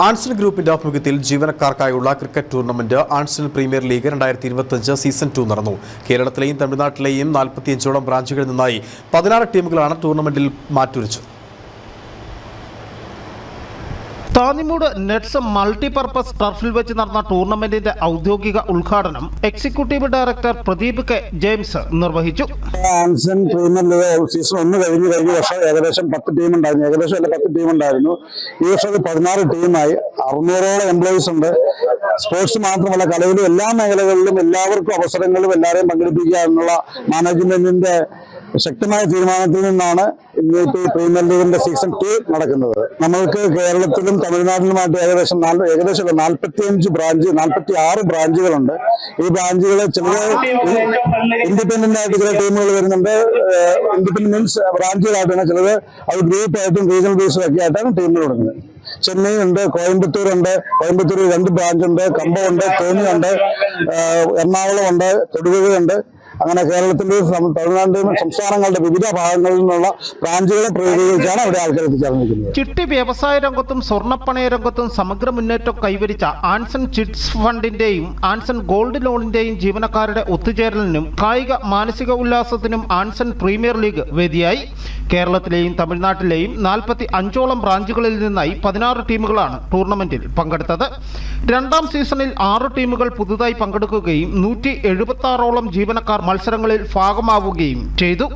ആൺസൺ ഗ്രൂപ്പിന്റെ ആഭിമുഖ്യത്തിൽ ജീവനക്കാർക്കായുള്ള cricket tournament Anson premier league രണ്ടായിരത്തി ഇരുപത്തിയഞ്ച് സീസൺ ടു നടന്നു. കേരളത്തിലെയും തമിഴ്നാട്ടിലെയും നാൽപ്പത്തിയഞ്ചോളം ബ്രാഞ്ചുകളിൽ നിന്നായി പതിനാറ് ടീമുകളാണ് ടൂർണമെന്റിൽ മാറ്റുരച്ചത്. താന്നിമൂട് നെറ്റ്സ് മൾട്ടിപർപ്പസ് ടർഫിൽ വെച്ച് നടന്ന ടൂർണമെന്റിന്റെ ഔദ്യോഗിക ഉദ്ഘാടനം executive director Pradeep K James നിർവഹിച്ചു. സീസൺ ഒന്ന് കഴിഞ്ഞ് കഴിഞ്ഞ വർഷം ഏകദേശം പത്ത് ടീം ഉണ്ടായിരുന്നു. ഏകദേശം അല്ല പത്ത് ടീം ഉണ്ടായിരുന്നു. ഈ വർഷം പതിനാറ് ടീമായി അറുന്നൂറോളം എംപ്ലോയീസ് ഉണ്ട്. സ്പോർട്സ് മാത്രമല്ല കലയിലും എല്ലാ മേഖലകളിലും എല്ലാവർക്കും അവസരങ്ങളും എല്ലാവരെയും പങ്കെടുപ്പിക്കുക എന്നുള്ള മാനേജ്മെന്റിന്റെ ശക്തമായ തീരുമാനത്തിൽ നിന്നാണ് ഇന്നിപ്പോ ഈ പ്രീമിയർ ലീഗിന്റെ സീസൺ ടു നടക്കുന്നത്. നമ്മൾക്ക് കേരളത്തിലും തമിഴ്നാട്ടിലുമായിട്ട് ഏകദേശം ഏകദേശം നാൽപ്പത്തിയഞ്ച് ബ്രാഞ്ച് നാൽപ്പത്തി ആറ് ബ്രാഞ്ചുകളുണ്ട് ഈ ബ്രാഞ്ചുകളെ ചില ഇൻഡിപെൻഡന്റ് ആയിട്ട് ചില ടീമുകൾ വരുന്നുണ്ട്. ഇൻഡിപെൻഡന്റ് മീൻസ് ബ്രാഞ്ചുകളായിട്ടാണ് ചിലത് അത് ഗ്രൂപ്പ് ആയിട്ടും റീജിയണൽ ബേസും ഒക്കെ ആയിട്ടാണ് ടീമുകൾ തുടങ്ങുന്നത്. ചെന്നൈ ഉണ്ട് കോയമ്പത്തൂർ ഉണ്ട്. കോയമ്പത്തൂർ രണ്ട് ബ്രാഞ്ച് ഉണ്ട്. കമ്പം ഉണ്ട് തേനി ഉണ്ട്. എറണാകുളം ഉണ്ട് തൊടുപുഴ ഉണ്ട്. അങ്ങനെ കേരളത്തിന്റെ തമിഴ്നാടിന്റെ സംസ്ഥാനങ്ങളുടെ വിവിധ ഭാഗങ്ങളിൽ നിന്നുള്ള ബ്രാഞ്ചുകളെ പ്രതിനിധീകരിച്ചാണ് അവിടെ ആൾക്കാർ എത്തിച്ചേർന്നിരിക്കുന്നത് ചിട്ടി വ്യവസായ രംഗത്തും സ്വർണപ്പണയ രംഗത്തും സമഗ്ര മുന്നേറ്റം കൈവരിച്ച ആൻസൺ ചിറ്റ്സ് ഫണ്ടിന്റെയും ആൻസൺ ഗോൾഡ് ലോണിന്റെയും ജീവനക്കാരുടെ ഒത്തുചേരലിനും കായിക മാനസിക ഉല്ലാസത്തിനും ആൻസൺ പ്രീമിയർ ലീഗ് വേദിയായി. കേരളത്തിലെയും തമിഴ്നാട്ടിലെയും നാൽപ്പത്തി അഞ്ചോളം ബ്രാഞ്ചുകളിൽ നിന്നായി പതിനാറ് ടീമുകളാണ് ടൂർണമെന്റിൽ പങ്കെടുത്തത്. രണ്ടാം സീസണിൽ ആറ് ടീമുകൾ പുതുതായി പങ്കെടുക്കുകയും നൂറ്റി എഴുപത്തി ആറോളം ജീവനക്കാർ മത്സരങ്ങളിൽ ഭാഗമാവുകയും ചെയ്തു.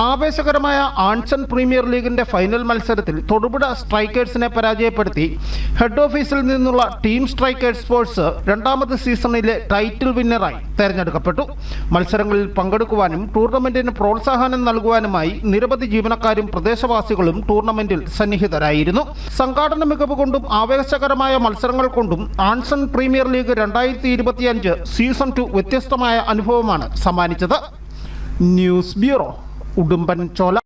ആവേശകരമായ ആൺസൺ പ്രീമിയർ ലീഗിന്റെ ഫൈനൽ മത്സരത്തിൽ തൊടുപുഴ സ്ട്രൈക്കേഴ്സിനെ പരാജയപ്പെടുത്തി. ഹെഡ് ഓഫീസിൽ നിന്നുള്ള ടീം സ്ട്രൈക്കേഴ്സ് സ്പോർട്സ് രണ്ടാമത് സീസണിലെ ടൈറ്റിൽ വിന്നറായി തെരഞ്ഞെടുക്കപ്പെട്ടു. മത്സരങ്ങളിൽ പങ്കെടുക്കുവാനും ടൂർണമെന്റിന് പ്രോത്സാഹനം നൽകുവാനുമായി നിരവധി ജീവനക്കാരും പ്രദേശവാസികളും ടൂർണമെന്റിൽ സന്നിഹിതരായിരുന്നു. സംഘാടന മികവ് കൊണ്ടും ആവേശകരമായ മത്സരങ്ങൾ കൊണ്ടും ആൺസൺ പ്രീമിയർ ലീഗ് രണ്ടായിരത്തി ഇരുപത്തിയഞ്ച് സീസൺ ടു വ്യത്യസ്തമായ അനുഭവമാണ് സമ്മാനിച്ചത്. News bureau. ഉടുമ്പൻ ചോല.